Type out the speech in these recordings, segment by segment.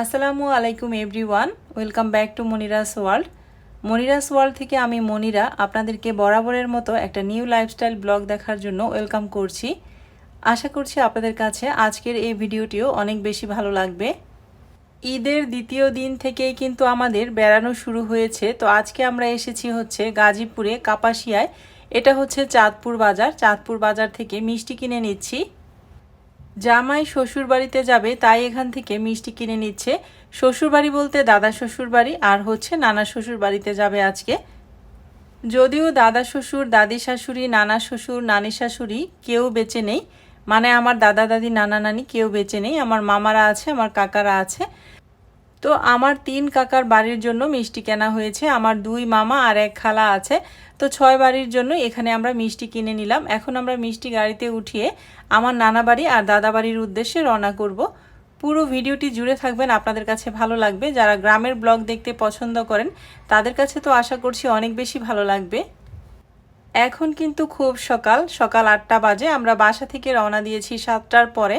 আসসালামু আলাইকুম everyone, welcome back to Monira's world. Monira's world থেকে আমি মনিরা, আপনাদেরকে বরাবরের মতো একটা নিউ লাইফস্টাইল ব্লগ দেখার জন্য ওয়েলকাম করছি। আশা করছি আপনাদের কাছে আজকের এই ভিডিওটিও অনেক বেশি ভালো লাগবে। ঈদের দ্বিতীয় দিন থেকেই কিন্তু আমাদের বেড়ানো শুরু হয়েছে। তো আজকে আমরা এসেছি হচ্ছে গাজীপুরে কাপাসিয়ায়। এটা হচ্ছে চাঁদপুর বাজার। চাঁদপুর বাজার থেকে মিষ্টি কিনে নিচ্ছি। জামাই শ্বশুর বাড়িতে যাবে, তাই এখান থেকে মিষ্টি কিনে নিচ্ছে। শ্বশুর বাড়ি বলতে দাদা শ্বশুর বাড়ি আর হচ্ছে নানা শ্বশুর বাড়িতে যাবে আজকে। যদিও দাদা শ্বশুর, দাদি শাশুড়ি, নানা শ্বশুর, নানি শাশুড়ি কেউ বেঁচে নেই। মানে আমার দাদা, দাদি, নানা, নানি কেউ বেঁচে নেই। আমার মামারা আছে, আমার কাকারা আছে। তো আমার তিন কাকার বাড়ির জন্য মিষ্টি কেনা হয়েছে। আমার দুই মামা আর এক খালা আছে। তো ছয় বাড়ির জন্য এখানে আমরা মিষ্টি কিনে নিলাম। এখন আমরা মিষ্টি গাড়িতে উঠিয়ে আমার নানা বাড়ি আর দাদা বাড়ির উদ্দেশ্যে রওনা করব। পুরো ভিডিওটি জুড়ে থাকবেন, আপনাদের কাছে ভালো লাগবে। যারা গ্রামের ব্লগ দেখতে পছন্দ করেন, তাদের কাছে তো আশা করছি অনেক বেশি ভালো লাগবে। এখন কিন্তু খুব সকাল সকাল আটটা বাজে। আমরা বাসা থেকে রওনা দিয়েছি সাতটার পরে।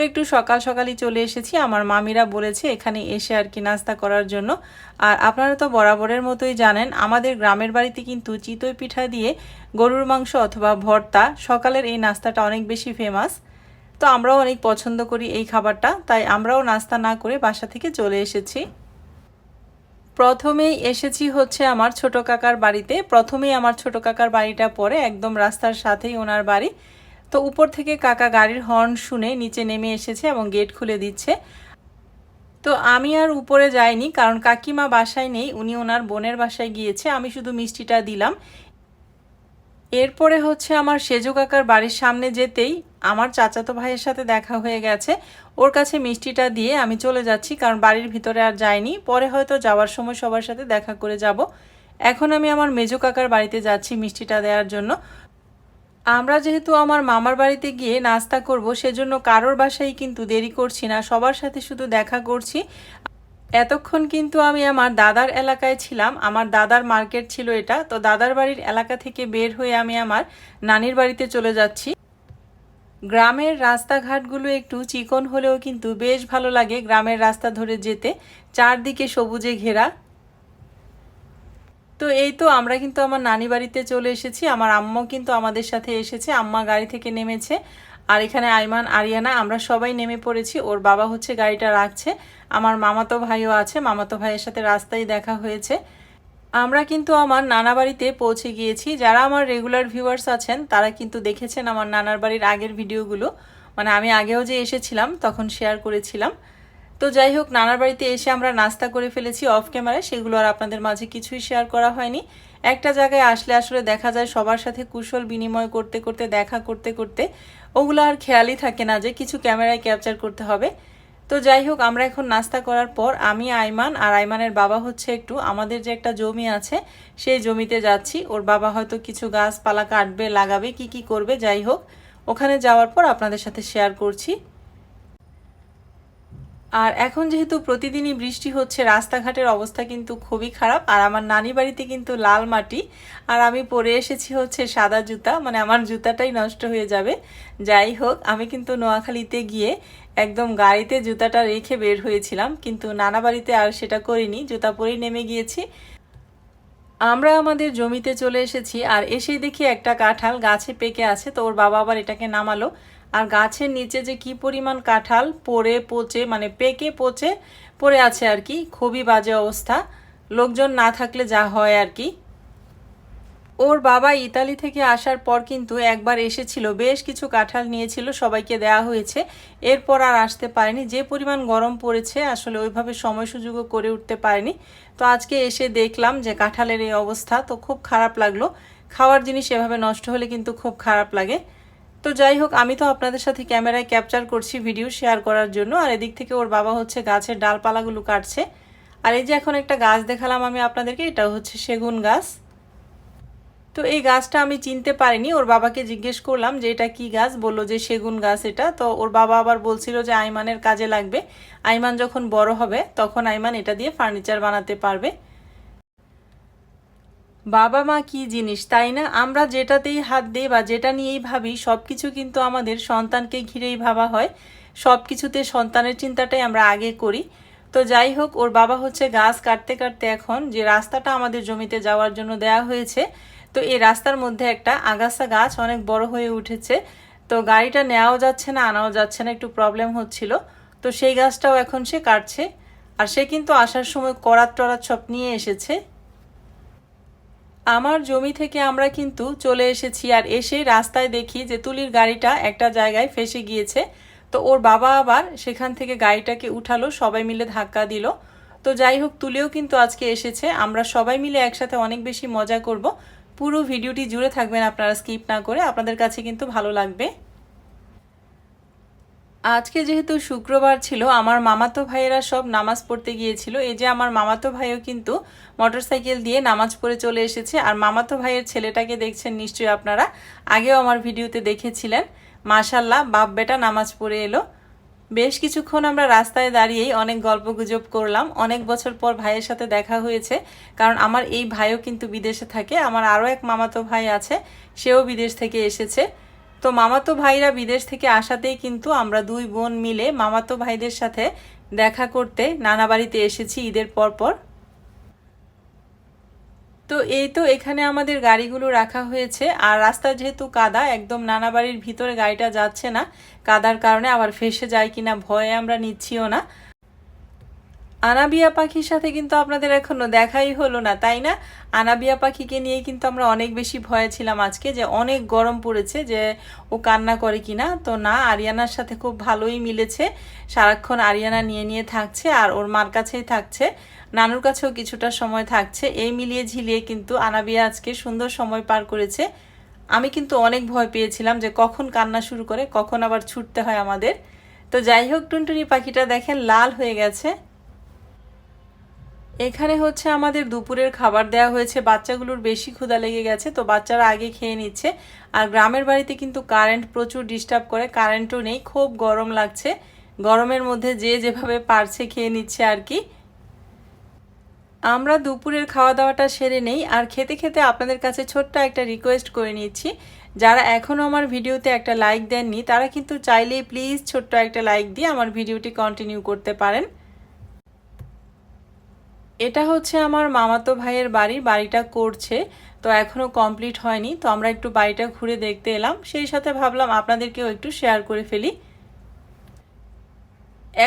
তো একটু সকাল সকালই চলে এসেছি। আমার মামিরা বলেছে, এখানে এসে আর কি নাস্তা করার জন্য। আর আপনারা তো বরাবরের মতোই জানেন, আমাদের গ্রামের বাড়িতে কিন্তু চিতই পিঠা দিয়ে গরুর মাংস অথবা ভর্তা, সকালের এই নাস্তাটা অনেক বেশি ফেমাস তো আমরাও অনেক পছন্দ করি এই খাবারটা, তাই আমরাও নাস্তা না করে বাসা থেকে চলে এসেছি। প্রথমেই এসেছি হচ্ছে আমার ছোট কাকার বাড়িতে। প্রথমেই আমার ছোট কাকার বাড়িটা পরে একদম রাস্তার সাথেই ওনার বাড়ি। তো উপর থেকে কাকা গাড়ির হর্ন শুনে নিচে নেমে এসেছে এবং গেট খুলে দিচ্ছে। তো আমি আর উপরে যাইনি, কারণ কাকিমা বাসায় নেই, উনি ওনার বোনের বাসায় গিয়েছে, আমি শুধু মিষ্টিটা দিলাম। এরপরে হচ্ছে আমার সেজু কাকার বাড়ির সামনে যেতেই আমার চাচাতো ভাইয়ের সাথে দেখা হয়ে গেছে। ওর কাছে মিষ্টিটা দিয়ে আমি চলে যাচ্ছি, কারণ বাড়ির ভিতরে আর যাইনি। পরে হয়তো যাওয়ার সময় সবার সাথে দেখা করে যাব। এখন আমি আমার মেজো কাকার বাড়িতে যাচ্ছি মিষ্টিটা দেওয়ার জন্য। আমরা যেহেতু আমার মামার বাড়িতে গিয়ে নাস্তা করব, সেজন্য কারোর বাসায় কিন্তু দেরি করছি না, সবার সাথে শুধু দেখা করছি। এতক্ষণ কিন্তু আমি আমার দাদার এলাকায় ছিলাম, আমার দাদার মার্কেট ছিল এটা, তো দাদার বাড়ির এলাকা থেকে বের হয়ে আমি আমার নানির বাড়িতে চলে যাচ্ছি। গ্রামের রাস্তাঘাটগুলো একটু চিকন হলেও কিন্তু বেশ ভালো লাগে, গ্রামের রাস্তা ধরে যেতে, চারদিকে সবুজে ঘেরা। তো এই তো আমরা কিন্তু আমার নানি বাড়িতে চলে এসেছি, আমার আম্মাও কিন্তু আমাদের সাথে এসেছে, আম্মা গাড়ি থেকে নেমেছে। আর এখানে আইমান, আরিয়ানা, আমরা সবাই নেমে পড়েছি, ওর বাবা হচ্ছে গাড়িটা রাখছে, আমার মামাতো ভাইও আছে, মামাতো ভাইয়ের সাথে রাস্তায় দেখা হয়েছে। আমরা কিন্তু আমার নানা বাড়িতে পৌঁছে গিয়েছি, যারা আমার রেগুলার ভিউয়ার্স আছেন, তারা কিন্তু দেখেছেন আমার নানার বাড়ির আগের ভিডিওগুলো মানে আমি আগেও যে এসেছিলাম, তখন শেয়ার করেছিলাম। তো যাই হোক, নানার বাড়িতে এসে আমরা নাস্তা করে ফেলেছি অফ ক্যামেরায় সেগুলো আর আপনাদের মাঝে কিছুই শেয়ার করা হয়নি। একটা জায়গায় আসলে আসলে দেখা যায় সবার সাথে কুশল বিনিময় করতে করতে, দেখা করতে করতে ওগুলো আর খেয়ালই থাকে না যে কিছু ক্যামেরায় ক্যাপচার করতে হবে। তো যাই হোক, আমরা এখন নাস্তা করার পর আমি, আইমান আর আইমানের বাবা হচ্ছে একটু, আমাদের যে একটা জমি আছে, সেই জমিতে যাচ্ছি। ওর বাবা হয়তো কিছু গাছপালা কাটবে, লাগাবে, কি কি করবে, যাই হোক, ওখানে যাওয়ার পর আপনাদের সাথে শেয়ার করছি। আর এখন যেহেতু প্রতিদিনই বৃষ্টি হচ্ছে, রাস্তাঘাটের অবস্থা কিন্তু খুবই খারাপ। আর আমার নানি বাড়িতে কিন্তু লাল মাটি। আর আমি পরে এসেছি হচ্ছে সাদা জুতা। মানে আমার জুতাটাই নষ্ট হয়ে যাবে। যাই হোক, আমি কিন্তু নোয়াখালীতে গিয়ে একদম গাড়িতে জুতাটা রেখে বের হয়েছিলাম। কিন্তু নানা বাড়িতে আর সেটা করিনি। জুতা পরেই নেমে গিয়েছি। আমরা আমাদের জমিতে চলে এসেছি। আর এসেই দেখি একটা কাঁঠাল গাছে পেকে আছে। তো ওর বাবা আবার এটাকে নামালো। আর গাছের নিচে যে কি পরিমাণ কাঁঠাল পড়ে পচে মানে পেকে পচে, পড়ে আছে আর কি, খুবই বাজে অবস্থা। লোকজন না থাকলে যা হয় আর কি। ওর বাবা ইতালি থেকে আসার পর কিন্তু একবার এসেছিল, বেশ কিছু কাঁঠাল নিয়েছিল, সবাইকে দেওয়া হয়েছে। এরপর আর আসতে পারেনি। যে পরিমাণ গরম পড়েছে, আসলে ওইভাবে সময় সুযোগও করে উঠতে পারেনি। তো আজকে এসে দেখলাম যে কাঁঠালের এই অবস্থা তো খুব খারাপ লাগল। খাওয়ার জিনিস এভাবে নষ্ট হলে কিন্তু খুব খারাপ লাগে। তো যাই হোক, আমি তো আপনাদের সাথে ক্যামেরায় ক্যাপচার করছি ভিডিও শেয়ার করার জন্য, আর এদিক থেকে ওর বাবা হচ্ছে গাছের ডালপালাগুলো কাটছে। আর এই যে এখন একটা গাছ দেখালাম আমি আপনাদেরকে এটা হচ্ছে সেগুন গাছ। তো এই গাছটা আমি চিনতে পারিনি, ওর বাবাকে জিজ্ঞেস করলাম যে এটা কি গাছ, বলল যে সেগুন গাছ এটা। তো ওর বাবা আবার বলছিল যে আইমানের কাজে লাগবে। আইমান যখন বড় হবে, তখন আইমান এটা দিয়ে ফার্নিচার বানাতে পারবে। বাবা মা কি জিনিস, তাই না? আমরা যেটাতেই হাত দিই বা যেটা নিয়েই ভাবি সব কিছু কিন্তু আমাদের সন্তানকে ঘিরেই ভাবা হয়। সব কিছুতে সন্তানের চিন্তাটাই আমরা আগে করি। তো যাই হোক, ওর বাবা হচ্ছে গাছ কাটতে কাটতে এখন যে রাস্তাটা আমাদের জমিতে যাওয়ার জন্য দেয়া হয়েছে, তো এই রাস্তার মধ্যে একটা আগাছা গাছ অনেক বড় হয়ে উঠেছে। তো গাড়িটা নেওয়াও যাচ্ছে না, আনাও যাচ্ছে না, একটু প্রবলেম হচ্ছিল। তো সেই গাছটাও এখন সে কাটছে। আর সে কিন্তু আসার সময় করাত টরাত সব নিয়ে এসেছে। আমার জমি থেকে আমরা কিন্তু চলে এসেছি আর এসে রাস্তায় দেখি যে তুলির গাড়িটা একটা জায়গায় ফেসে গিয়েছে। তো ওর বাবা আবার সেখান থেকে গাড়িটাকে উঠালো, সবাই মিলে ধাক্কা দিল। তো যাই হোক, তুলেও কিন্তু আজকে এসেছে। আমরা সবাই মিলে একসাথে অনেক বেশি মজা করব। পুরো ভিডিওটি জুড়ে থাকবেন আপনারা স্কিপ না করে। আপনাদের কাছে কিন্তু ভালো লাগবে। আজকে যেহেতু শুক্রবার ছিল, আমার মামাতো ভাইয়েরা সব নামাজ পড়তে গিয়েছিল। এই যে আমার মামাতো ভাইও কিন্তু মোটরসাইকেল দিয়ে নামাজ পড়ে চলে এসেছে। আর মামাতো ভাইয়ের ছেলেটাকে দেখছেন নিশ্চয়ই আপনারা। আগেও আমার ভিডিওতে দেখেছিলেন। মাশাল্লাহ বাপ বেটা নামাজ পড়ে এলো। বেশ কিছুক্ষণ আমরা রাস্তায় দাঁড়িয়েই অনেক গল্প গুজব করলাম। অনেক বছর পর ভাইয়ের সাথে দেখা হয়েছে। কারণ আমার এই ভাইও কিন্তু বিদেশে থাকে। আমার আরও এক মামাতো ভাই আছে, সেও বিদেশ থেকে এসেছে। তো মামাতো ভাইরা বিদেশ থেকে আসাতেই কিন্তু আমরা দুই বোন মিলে মামাতো ভাইদের সাথে দেখা করতে নানা বাড়িতে এসেছি ঈদের পর পর তো এই তো এখানে আমাদের গাড়িগুলো রাখা হয়েছে আর রাস্তা যেহেতু কাদা, একদম নানা বাড়ির ভিতরে গাড়িটা যাচ্ছে না। কাদার কারণে আবার ফেসে যায় কিনা ভয়ে আমরা নিচ্ছিও না। আনাবিয়া পাখির সাথে কিন্তু আপনাদের এখনও দেখাই হলো না, তাই না? আনাবিয়া পাখিকে নিয়ে কিন্তু আমরা অনেক বেশি ভয়ে ছিলাম আজকে যে অনেক গরম পড়েছে যে ও কান্না করে কিনা। তো না, আরিয়ানার সাথে খুব ভালোই মিলেছে। সারাক্ষণ আরিয়ানা নিয়ে নিয়ে থাকছে আর ওর মার কাছেই থাকছে। নানুর কাছেও কিছুটা সময় থাকছে। এই মিলিয়ে ঝিলিয়ে কিন্তু আনাবিয়া আজকে সুন্দর সময় পার করেছে। আমি কিন্তু অনেক ভয় পেয়েছিলাম যে কখন কান্না শুরু করে, কখন আবার ছুটতে হয় আমাদের। তো যাই হোক, টুনটুনি পাখিটা দেখেন লাল হয়ে গেছে। এখানে হচ্ছে আমাদের দুপুরের খাবার দেওয়া হয়েছে। বাচ্চাগুলোর বেশি ক্ষুধা লেগে গেছে, তো বাচ্চারা আগে খেয়ে নিচ্ছে। আর গ্রামের বাড়িতে কিন্তু কারেন্ট প্রচুর ডিস্টার্ব করে কারেন্টও নেই, খুব গরম লাগছে। গরমের মধ্যে যে যেভাবে পারছে খেয়ে নিচ্ছে আর কি। আমরা দুপুরের খাওয়া দাওয়াটা সেরে নেই। আর খেতে খেতে আপনাদের কাছে ছোট্ট একটা রিকোয়েস্ট করে নিচ্ছি। যারা এখনও আমার ভিডিওতে একটা লাইক দেননি, তারা কিন্তু চাইলেই প্লিজ ছোট্ট একটা লাইক দিয়ে আমার ভিডিওটি কন্টিনিউ করতে পারেন। এটা হচ্ছে আমার মামাতো ভাইয়ের বাড়ি, বাড়িটা করছে, তো এখনও কমপ্লিট হয়নি, তো আমরা একটু বাড়িটা ঘুরে দেখতে এলাম। সেই সাথে ভাবলাম আপনাদেরকেও একটু শেয়ার করে ফেলি।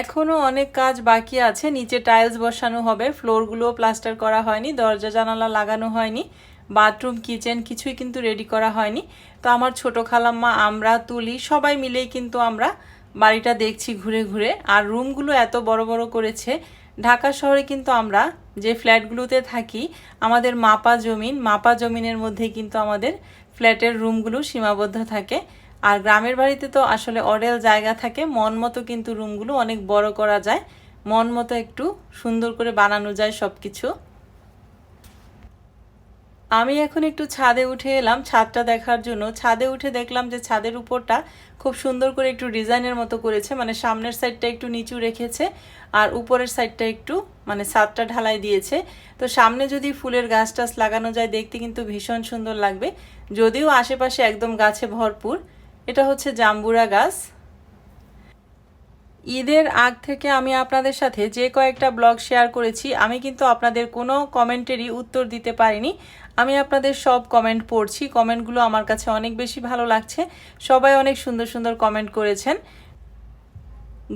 এখনও অনেক কাজ বাকি আছে, নিচে টাইলস বসানো হবে ফ্লোরগুলোও প্লাস্টার করা হয়নি, দরজা জানালা লাগানো হয়নি বাথরুম কিচেন কিছুই কিন্তু রেডি করা হয়নি। তো আমার ছোটো খালাম্মা, আমরা, তুলি, সবাই মিলেই কিন্তু আমরা বাড়িটা দেখছি ঘুরে ঘুরে। আর রুমগুলো এত বড় বড় করেছে ঢাকা শহরে কিন্তু আমরা যে ফ্ল্যাটগুলোতে থাকি, আমাদের মাপা জমিন, মাপা জমিনের মধ্যে কিন্তু আমাদের ফ্ল্যাটের রুমগুলো সীমাবদ্ধ থাকে। আর গ্রামের বাড়িতে তো আসলে অরেল জায়গা থাকে, মন মতো কিন্তু রুমগুলো অনেক বড় করা যায়, মন মতো একটু সুন্দর করে বানানো যায় সব কিছু আমি এখন একটু ছাদে উঠে এলাম। ছাদটা দেখার জন্য ছাদে উঠে দেখলাম যে ছাদের উপরটা খুব সুন্দর করে একটু ডিজাইনের মতো করেছে মানে সামনের সাইডটা একটু নিচু রেখেছে আর উপরের সাইডটা একটু মানে ছাদটা ঢালাই দিয়েছে। তো সামনে যদি ফুলের গাছ টাছ লাগানো যায়, দেখতে কিন্তু ভীষণ সুন্দর লাগবে। যদিও আশেপাশে একদম গাছে ভরপুর, এটা হচ্ছে জাম্বুরা গাছ। ঈদের আগ থেকে আমি আপনাদের সাথে যে কয়েকটা ব্লগ শেয়ার করেছি, আমি কিন্তু আপনাদের কোনো কমেন্টেরই উত্তর দিতে পারিনি। আমি আপনাদের সব কমেন্ট পড়ছি, কমেন্টগুলো আমার কাছে অনেক বেশি ভালো লাগছে। সবাই অনেক সুন্দর সুন্দর কমেন্ট করেছেন।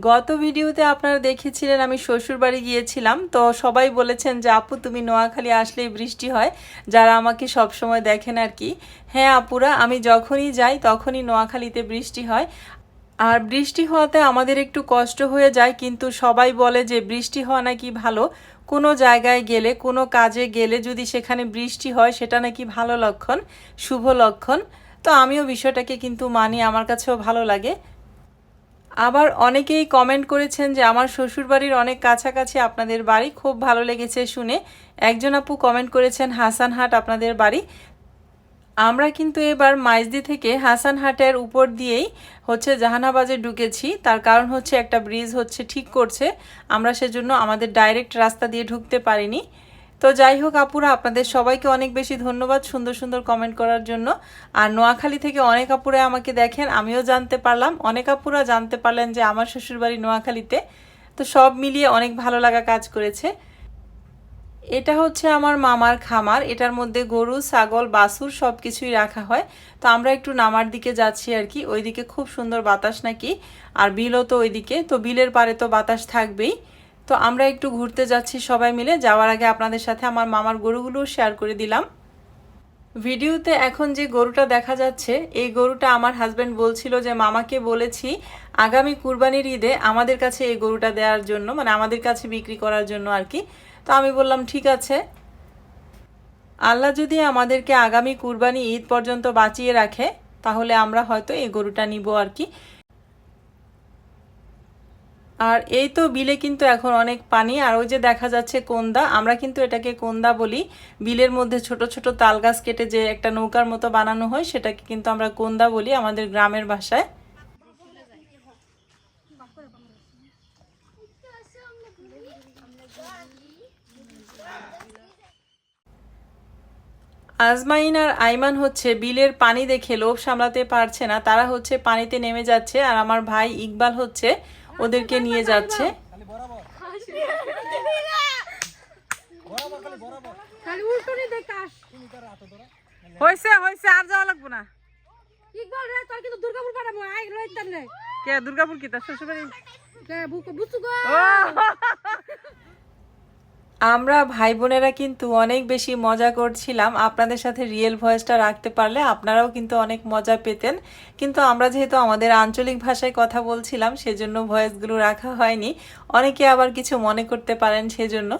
গত ভিডিওতে আপনারা দেখেছিলেন আমি শ্বশুরবাড়ি গিয়েছিলাম, তো সবাই বলেছেন যে, আপু, তুমি নোয়াখালী আসলেই বৃষ্টি হয়। যারা আমাকে সব সময় দেখেন আর কি। হ্যাঁ আপুরা, আমি যখনই যাই তখনই নোয়াখালীতে বৃষ্টি হয়। আর বৃষ্টি হওয়াতে আমাদের একটু কষ্ট হয়ে যায়, কিন্তু সবাই বলে যে বৃষ্টি হওয়া নাকি ভালো। কোনো জায়গায় গেলে, কোনো কাজে গেলে যদি সেখানে বৃষ্টি হয়, সেটা নাকি ভালো লক্ষণ, শুভ লক্ষণ। তো আমিও বিষয়টাকে কিন্তু মানি, আমার কাছেও ভালো লাগে। আবার অনেকেই কমেন্ট করেছেন যে, আমার শ্বশুরবাড়ির অনেক কাছাকাছি আপনাদের বাড়ি, খুব ভালো লেগেছে শুনে। একজন আপু কমেন্ট করেছেন, হাসানহাট আপনাদের বাড়ি। আমরা কিন্তু এবার মাইজদি থেকে হাসানহাটের উপর দিয়েই হচ্ছে জাহানাবাজে ঢুকেছি। তার কারণ হচ্ছে একটা ব্রিজ হচ্ছে ঠিক করছে। আমরা সেজন্য আমাদের ডাইরেক্ট রাস্তা দিয়ে ঢুকতে পারিনি। তো যাই হোক আপুরা, আপনাদের সবাইকে অনেক বেশি ধন্যবাদ সুন্দর সুন্দর কমেন্ট করার জন্য। আর নোয়াখালী থেকে অনেক আপুরা আমাকে দেখেন, আমিও জানতে পারলাম। অনেক আপুরা জানতে পারলেন যে আমার শ্বশুরবাড়ি নোয়াখালীতে। তো সব মিলিয়ে অনেক ভালো লাগা কাজ করেছে। এটা হচ্ছে আমার মামার খামার, এটার মধ্যে গরু, ছাগল, বাছুর সব কিছুই রাখা হয়। তো আমরা একটু নামার দিকে যাচ্ছি আর কি। ওইদিকে খুব সুন্দর বাতাস নাকি, আর বিলও তো ওইদিকে। তো বিলের পারে তো বাতাস থাকবেই। তো আমরা একটু ঘুরতে যাচ্ছি সবাই মিলে। যাওয়ার আগে আপনাদের সাথে আমার মামার গরুগুলোও শেয়ার করে দিলাম। ভিডিওতে এখন যে গরুটা দেখা যাচ্ছে, এই গরুটা আমার হাজব্যান্ড বলছিল যে, মামাকে বলেছি আগামী কুরবানির ঈদে আমাদের কাছে এই গরুটা দেওয়ার জন্য মানে আমাদের কাছে বিক্রি করার জন্য আর কি তো আমি বললাম, ঠিক আছে। আল্লাহ যদি আমাদেরকে আগামী কুরবানি ঈদ পর্যন্ত বাঁচিয়ে রাখে, তাহলে আমরা হয়তো এই গরুটা নিব আর কি। আর এই তো বিলে কিন্তু এখন অনেক পানি, আর ওই যে দেখা যাচ্ছে কোন্দা, আমরা কিন্তু এটাকে কোন্দা বলি। বিলের মধ্যে ছোট ছোট তাল গাছ কেটে যে একটা নৌকার মতো বানানো হয়, সেটাকে কিন্তু আমরা কোন্দা বলি আমাদের গ্রামের ভাষায়। আজমাইন আর আইমান হচ্ছে বিলের পানি দেখে লোভ সামলাতে পারছে না তারা হচ্ছে পানিতে নেমে যাচ্ছে আর আমার ভাই ইকবাল হচ্ছে ওদেরকে নিয়ে যাচ্ছে। হয়েছে হয়েছে আর যাওয়া লাগবো না। ইকবাল রে তোর কিন্তু দুর্গাপুর পাঠাবো আই রইতাম রে কে দুর্গাপুর কি তার শ্বশুরবাড়ি? কে বুঝছ গো? আমরা ভাই বোনেরা কিন্তু অনেক বেশি মজা করছিলাম। আপনাদের সাথে রিয়েল ভয়েসটা রাখতে পারলে আপনারাও কিন্তু অনেক মজা পেতেন। কিন্তু আমরা যেহেতু আমাদের আঞ্চলিক ভাষায় কথা বলছিলাম, সেজন্য ভয়েসগুলো রাখা হয়নি। অনেকে আবার কিছু মনে করতে পারেন সেজন্য।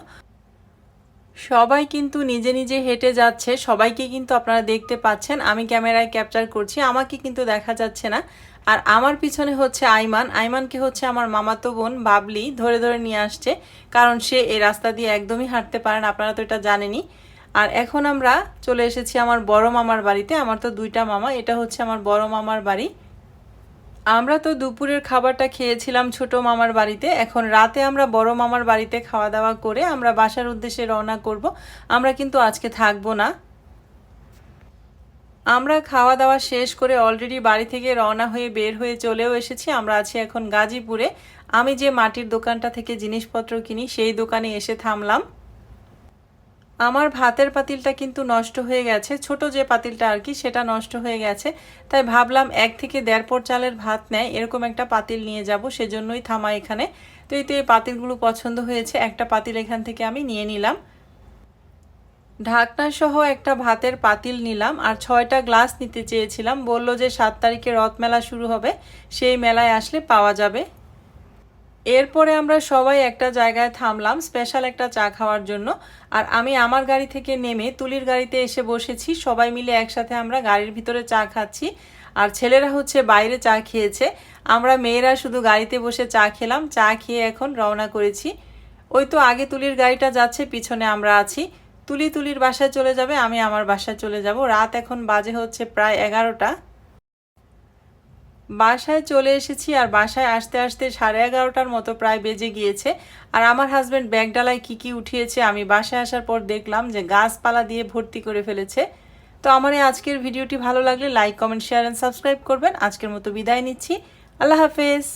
সবাই কিন্তু নিজে নিজে হেঁটে যাচ্ছে। সবাইকে কিন্তু আপনারা দেখতে পাচ্ছেন। আমি ক্যামেরায় ক্যাপচার করছি। আমাকে কিন্তু দেখা যাচ্ছে না। আর আমার পিছনে হচ্ছে আইমান। আইমানকে হচ্ছে আমার মামাতো বোন বাবলি ধরে ধরে নিয়ে আসছে, কারণ সে এই রাস্তা দিয়ে একদমই হাঁটতে পারেন আপনারা তো এটা জানেনই। আর এখন আমরা চলে এসেছি আমার বড় মামার বাড়িতে, আমার তো দুইটা মামা, এটা হচ্ছে আমার বড় মামার বাড়ি। আমরা তো দুপুরের খাবারটা খেয়েছিলাম ছোট মামার বাড়িতে, এখন রাতে আমরা বড় মামার বাড়িতে খাওয়া দাওয়া করে আমরা বাসার উদ্দেশ্যে রওনা করব। আমরা কিন্তু আজকে থাকব না। আমরা খাওয়া দাওয়া শেষ করে অলরেডি বাড়ি থেকে রওনা হয়ে বের হয়ে চলেও এসেছি। আমরা আছি এখন গাজীপুরে। আমি যে মাটির দোকানটা থেকে জিনিসপত্র কিনি, সেই দোকানে এসে থামলাম। আমার ভাতের পাতিলটা কিন্তু নষ্ট হয়ে গেছে। ছোট যে পাতিলটা আর কি, সেটা নষ্ট হয়ে গেছে। তাই ভাবলাম এক থেকে দেড় পর চালের ভাত নেয়। এরকম একটা পাতিল নিয়ে যাব, সেজন্যই থামা এখানে। তো এই তো এই পাতিলগুলো পছন্দ হয়েছে। একটা পাতিল এখান থেকে আমি নিয়ে নিলাম। ঢাকনা সহ একটা ভাতের পাতিল নিলাম আর ছয়টা গ্লাস নিতে চেয়েছিলাম। বলল যে সাত তারিখে রথ মেলা শুরু হবে, সেই মেলায় আসলে পাওয়া যাবে। এরপরে আমরা সবাই একটা জায়গায় থামলাম স্পেশাল একটা চা খাওয়ার জন্য। আর আমি আমার গাড়ি থেকে নেমে তুলির গাড়িতে এসে বসেছি। সবাই মিলে একসাথে আমরা গাড়ির ভিতরে চা খাচ্ছি। আর ছেলেরা হচ্ছে বাইরে চা খেয়েছে। আমরা মেয়েরা শুধু গাড়িতে বসে চা খেলাম। চা খেয়ে এখন রওনা করেছি। ওই তো আগে তুলির গাড়িটা যাচ্ছে, পিছনে আমরা আছি। তুলি তুলির বাসায় চলে যাবে, আমি আমার বাসায় চলে যাব। রাত এখন বাজে হচ্ছে প্রায় এগারোটা। বাসায় চলে এসেছি আর বাসায় আসতে আসতে সাড়ে এগারোটার মতো প্রায় বেজে গিয়েছে। আর আমার হাজব্যান্ড ব্যাগ ডালায় কী কী উঠিয়েছে, আমি বাসায় আসার পর দেখলাম যে গাছপালা দিয়ে ভর্তি করে ফেলেছে। তো আমার এই আজকের ভিডিওটি ভালো লাগলে like comment share and subscribe করবেন। আজকের মতো বিদায় নিচ্ছি। আল্লাহ হাফেজ।